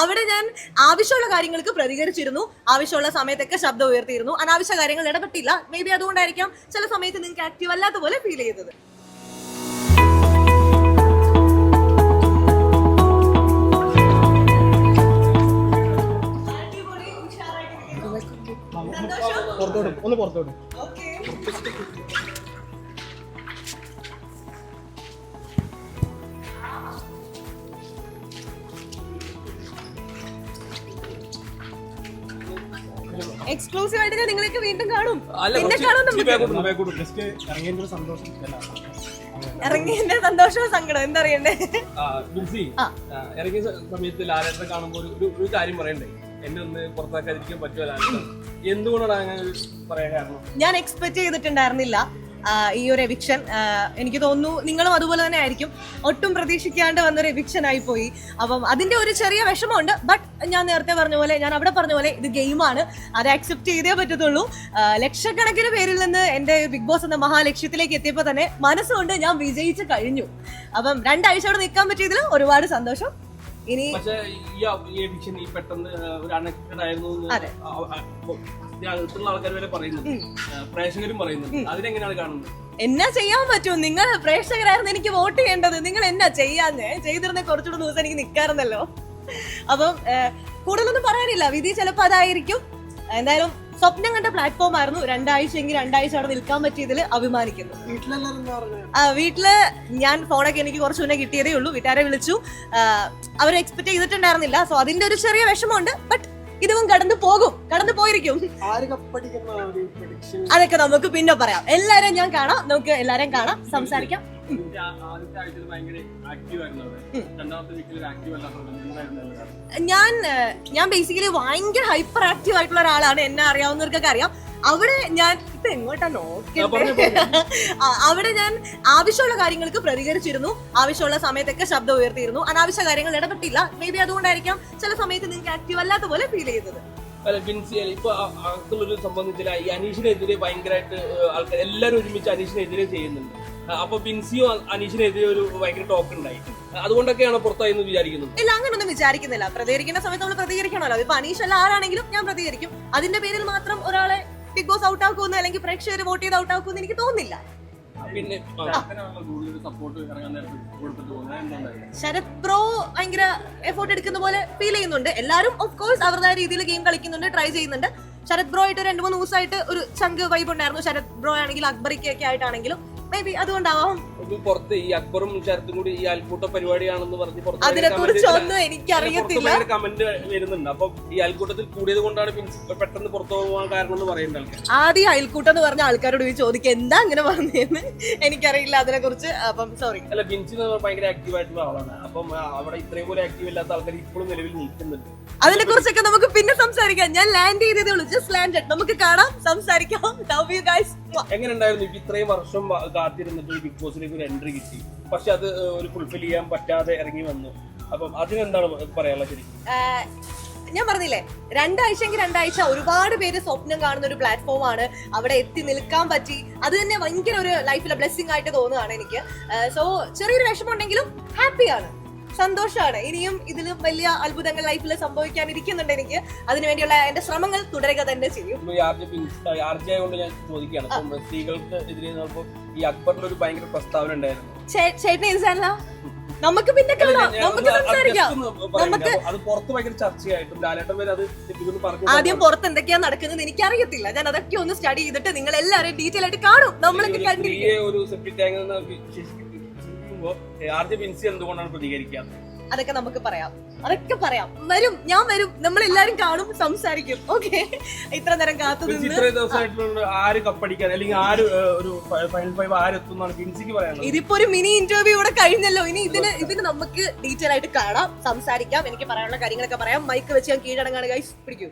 അവിടെ ഞാൻ ആവശ്യമുള്ള കാര്യങ്ങൾക്ക് പ്രതികരിച്ചിരുന്നു. ആവശ്യമുള്ള സമയത്തൊക്കെ ശബ്ദം ഉയർത്തിയിരുന്നു. അനാവശ്യ കാര്യങ്ങൾ ഇടപെട്ടില്ല. മേ ബി അതുകൊണ്ടായിരിക്കാം ചില സമയത്ത് നിങ്ങൾക്ക് ആക്റ്റീവ് അല്ലാത്ത പോലെ ഫീൽ ചെയ്തത് ഒന്ന് പുറത്തോട്ട്. എക്സ്ക്ലൂസീവ് ആയിട്ട് ഞാൻ നിങ്ങളൊക്കെ വീണ്ടും കാണും. പിന്നെ കാണും നമുക്ക്. ഇറങ്ങിയതിന്റെ സന്തോഷവും സങ്കടം എന്തറിയണ്ടേ. ആ, ഇറങ്ങിയ സമയത്ത് ലാലേട്ടനെ കാണുമ്പോൾ ഒരു ഒരു- കാര്യം പറയണ്ടേ? എന്നെ ഒന്ന് പുറത്താക്കാതിരിക്കാൻ പറ്റുമോ ലാലേട്ടൻ? എന്തുകൊണ്ടാണ് അങ്ങനെ പറയാൻ കാരണം? ഞാൻ എക്സ്പെക്ട് ചെയ്തിട്ടുണ്ടായിരുന്നില്ല. ഈ ഒരു എവിക്ഷൻ എനിക്ക് തോന്നുന്നു നിങ്ങളും അതുപോലെ തന്നെ ആയിരിക്കും. ഒട്ടും പ്രതീക്ഷിക്കാണ്ട് വന്നൊരു എവിക്ഷൻ ആയി പോയി. അപ്പം അതിന്റെ ഒരു ചെറിയ വിഷമമുണ്ട്. ബട്ട് ഞാൻ നേരത്തെ പറഞ്ഞ പോലെ ഞാൻ അവിടെ പറഞ്ഞ പോലെ ഇത് ഗെയിമാണ് അത് ആക്സെപ്റ്റ് ചെയ്തേ പറ്റത്തുള്ളൂ. ലക്ഷക്കണക്കിന് പേരിൽ നിന്ന് എന്റെ ബിഗ് ബോസ് എന്ന മഹാലക്ഷ്യത്തിലേക്ക് എത്തിയപ്പോൾ തന്നെ മനസ്സുകൊണ്ട് ഞാൻ വിജയിച്ച് കഴിഞ്ഞു. അപ്പം രണ്ടാഴ്ച അവിടെ നിൽക്കാൻ പറ്റിയതിൽ ഒരുപാട് സന്തോഷം. ഇനി പെട്ടെന്ന് ഒരു അൺഎക്സ്പെക്ടഡ് ആയിരുന്നു ആൾക്കാർ വരെ പറയുന്നുണ്ട്. പ്രേക്ഷകരും പറയുന്നുണ്ട്. അതിനെങ്ങനെയാണ് കാണുന്നത്? എന്നാ ചെയ്യാൻ പറ്റും? നിങ്ങൾ പ്രേക്ഷകരായിരുന്നു എനിക്ക് വോട്ട് ചെയ്യേണ്ടത്. നിങ്ങൾ എന്നാ ചെയ്യാഞ്ഞേ? ചെയ്തിരുന്ന കുറച്ചുകൂടെ ദിവസം എനിക്ക് നിൽക്കാറുണ്ടല്ലോ അപ്പം കൂടുതലൊന്നും പറയാനില്ല. വിധി ചിലപ്പോൾ അതായിരിക്കും. എന്തായാലും സ്വപ്നം കണ്ട പ്ലാറ്റ്ഫോം ആയിരുന്നു. രണ്ടാഴ്ച എങ്കിൽ രണ്ടാഴ്ച അവിടെ നിൽക്കാൻ പറ്റിയതിൽ അഭിമാനിക്കുന്നു. ആ, വീട്ടിൽ ഞാൻ ഫോണൊക്കെ എനിക്ക് കുറച്ച് മുന്നേ കിട്ടിയതേ ഉള്ളൂ. വീട്ടുകാരെ വിളിച്ചു. അവർ എക്സ്പെക്ട് ചെയ്തിട്ടുണ്ടായിരുന്നില്ല. സോ അതിന്റെ ഒരു ചെറിയ വിഷമമുണ്ട്. ബട്ട് ഇതും കടന്നു പോകും. കടന്നു പോയിരിക്കും. അതൊക്കെ നമുക്ക് പിന്നെ പറയാം. എല്ലാരും ഞാൻ കാണാം. നമുക്ക് എല്ലാരെയും കാണാം. സംസാരിക്കാം. ആദ്യത്തെ ആഴ്ചയിൽ ഭയങ്കര ആക്റ്റീവ് ആയിരുന്നു രണ്ടാമത്തെ വീക്കിൽ ആക്റ്റീവ് അല്ലാത്തത് എന്തായിരുന്നു ഞാൻ ഞാൻ ബേസിക്കലി ഭയങ്കര ഹൈപ്പർ ആക്റ്റീവ് ആയിട്ടുള്ള ഒരാളാണ്. എന്നെ അറിയാവുന്നവർക്കൊക്കെ അറിയാം. അവിടെ ഞാൻ ഇപ്പൊ എങ്ങോട്ടാ നോക്കണ്ടേ? അവിടെ ഞാൻ ആവശ്യമുള്ള കാര്യങ്ങൾക്ക് പ്രതികരിച്ചിരുന്നു. ആവശ്യമുള്ള സമയത്തൊക്കെ ശബ്ദം ഉയർത്തിയിരുന്നു. അനാവശ്യ കാര്യങ്ങൾ ഇടപെട്ടില്ല. മേ ബി അതുകൊണ്ടായിരിക്കാം ചില സമയത്ത് നിങ്ങൾക്ക് ആക്റ്റീവ് അല്ലാത്ത പോലെ ഫീൽ ചെയ്തത്. അല്ല ബിൻസി ഇപ്പൊ അകത്തുള്ളൊരു സംബന്ധിച്ചില്ല ഈ അനീഷിനെതിരെ ഭയങ്കരമായിട്ട് ആൾക്കാർ എല്ലാവരും ഒരുമിച്ച് അനീഷിനെതിരെ ചെയ്യുന്നുണ്ട്. അപ്പൊ ബിൻസിയും അനീഷിനെതിരെ ഒരു ഭയങ്കര ടോക്ക് ഉണ്ടായി അതുകൊണ്ടൊക്കെയാണ് പുറത്തായി എന്ന് വിചാരിക്കുന്നത്. ഇല്ല അങ്ങനൊന്നും വിചാരിക്കുന്നില്ല. പ്രതികരിക്കുന്ന സമയത്ത് നമ്മൾ പ്രതികരിക്കണമല്ലോ. ഇപ്പൊ അനീഷ് അല്ല ആരാണെങ്കിലും ഞാൻ പ്രതികരിക്കും. അതിന്റെ പേരിൽ മാത്രം ഒരാളെ ബിഗ് ബോസ് ഔട്ട് ആക്കുമെന്ന് അല്ലെങ്കിൽ പ്രേക്ഷകർ വോട്ട് ചെയ്ത് ഔട്ട് ആക്കുമെന്ന് എനിക്ക് തോന്നുന്നില്ല. പിന്നെ ശരത് ബ്രോ ഭയങ്കര എഫോർട്ട് എടുക്കുന്ന പോലെ ഫീൽ ചെയ്യുന്നുണ്ട്. എല്ലാവരും ഓഫ് കോഴ്സ് അവരുടേതായ രീതിയിൽ ഗെയിം കളിക്കുന്നുണ്ട് ട്രൈ ചെയ്യുന്നുണ്ട്. ശരത് ബ്രോ ആയിട്ട് രണ്ട് മൂന്ന് ദിവസമായിട്ട് ഒരു ചങ്ക് വൈബ് ഉണ്ടായിരുന്നു. ശരത് ബ്രോ ആണെങ്കിലും അക്ബറിക്കൊക്കെ ആയിട്ടാണെങ്കിലും. മേ ബി അതുകൊണ്ടാവാം. ഇത് പുറത്ത് ഈ അക്ബറും ശരത്തും കൂടി ഈ അൽക്കൂട്ട പരിപാടിയാണെന്ന് പറഞ്ഞ് പുറത്ത് അതിനെ കുറിച്ച് comment ഒന്നും എനിക്കറിയത്തില്ല. കമന്റ് വരുന്നുണ്ട്. അപ്പൊ ഈ അൽക്കൂട്ടത്തിൽ കൂടിയത് കൊണ്ടാണ് പെട്ടെന്ന് പുറത്തു പോകാൻ കാരണം എന്ന് പറയുന്നത് ആദ്യം അയൽക്കൂട്ടം എന്ന് പറഞ്ഞ ആൾക്കാരോട് പോയി ചോദിക്കുക എന്താ അങ്ങനെ പറഞ്ഞതെന്ന് എനിക്കറിയില്ല അതിനെ കുറിച്ച് അപ്പം സോറി അല്ല ബിൻസി ഭയങ്കര ആക്റ്റീവ് ആയിട്ടുള്ള ആളാണ്. അപ്പം അവിടെ ഇത്രയും പോലെ ആക്റ്റീവ് ഇല്ലാത്ത ആൾക്കാർ ഇപ്പോഴും നിലവിൽ നിൽക്കുന്നുണ്ട്. അതിനെ കുറിച്ചൊക്കെ നമുക്ക് പിന്നെ സംസാരിക്കാം. ഞാൻ ലാൻഡ് ചെയ്തതേ ഉള്ളൂ. ജസ്റ്റ് ലാൻഡ് നമുക്ക് കാണാം സംസാരിക്കാം. ലവ് യു ഗൈസ് എങ്ങനെ ഉണ്ടായിരുന്നു ഇത്രയും വർഷം കാത്തിരുന്നിട്ട് ഒരു ബിഗ് ബോസിലേക്ക് ഒരു എൻട്രി കിട്ടി. പക്ഷെ അത് ഒരു ഫുൾഫിൽ ചെയ്യാൻ പറ്റാതെ ഇറങ്ങി വന്നു. അപ്പം അതിനെന്താണ് പറയാനുള്ളത് ശരിക്കും ഞാൻ പറഞ്ഞില്ലേ രണ്ടാഴ്ചയെങ്കിൽ രണ്ടാഴ്ച ഒരുപാട് പേര് സ്വപ്നം കാണുന്ന ഒരു പ്ലാറ്റ്ഫോം ആണ്. അവിടെ എത്തി നിൽക്കാൻ പറ്റി. അത് തന്നെ ഭയങ്കര ഒരു ലൈഫിലെ ബ്ലെസ്സിങ് ആയിട്ട് തോന്നുകയാണ് എനിക്ക്. സോ ചെറിയൊരു വിഷമം ഉണ്ടെങ്കിലും ഹാപ്പിയാണ് സന്തോഷമാണ് ഇനിയും ഇതിൽ വലിയ അത്ഭുതങ്ങൾ ലൈഫിൽ സംഭവിക്കാനിരിക്കുന്നുണ്ട് എനിക്ക്. അതിനുവേണ്ടിയുള്ള എന്റെ ശ്രമങ്ങൾ തുടരുക തന്നെ ചെയ്യും. കൊണ്ട് ഞാൻ ചോദിക്കുകയാണ് ഇപ്പം സ്ത്രീകൾക്ക് എതിരെ ഈ അക്ബറിൽ ഒരു ഭയങ്കര പ്രസ്താവന ഉണ്ടായിരുന്നു. ചേട്ടനെ ചാനലാ നമുക്ക് പിന്നെ കാണാം. നമുക്ക് സംസാരിക്കാം. നമുക്ക് ആദ്യം പുറത്ത് എന്തൊക്കെയാ നടക്കുന്നത് എനിക്ക് അറിയത്തില്ല ഞാൻ അതൊക്കെ ഒന്ന് സ്റ്റഡി ചെയ്തിട്ട് നിങ്ങൾ എല്ലാവരും ഡീറ്റെയിൽ ആയിട്ട് കാണും. നമ്മളൊക്കെ കണ്ടിരിക്കും. സ്ത്രീയെ ആർ ജെ ബിൻസി എന്തുകൊണ്ടാണ് പ്രതികരിക്കാത്തത് അതൊക്കെ നമുക്ക് പറയാം. അതൊക്കെ പറയാം. വരും ഞാൻ വരും. നമ്മൾ എല്ലാരും കാണും സംസാരിക്കും. ഓക്കെ? ഇത്ര നേരം കാത്തു ഇത്ര ദിവസമായിട്ടുള്ള ആര് കപ്പടിക്കാൻ അല്ലെങ്കിൽ ആര് ഒരു ഫൈനൽ ഫൈവ് ആര് എത്തുന്നാണ് ബിൻസിക്ക് പറയാനുള്ളത്. ഇതിപ്പോ ഒരു മിനി ഇന്റർവ്യൂ ഇവിടെ കഴിഞ്ഞല്ലോ. ഇനി ഇതിന് ഇതിന് നമുക്ക് ഡീറ്റെയിൽ ആയിട്ട് കാണാം സംസാരിക്കാം. എനിക്ക് പറയാനുള്ള കാര്യങ്ങളൊക്കെ പറയാം. മൈക്ക് വെച്ച് ഞാൻ കീഴടങ്ങാണ് ഗൈസ് പിടിക്കൂ.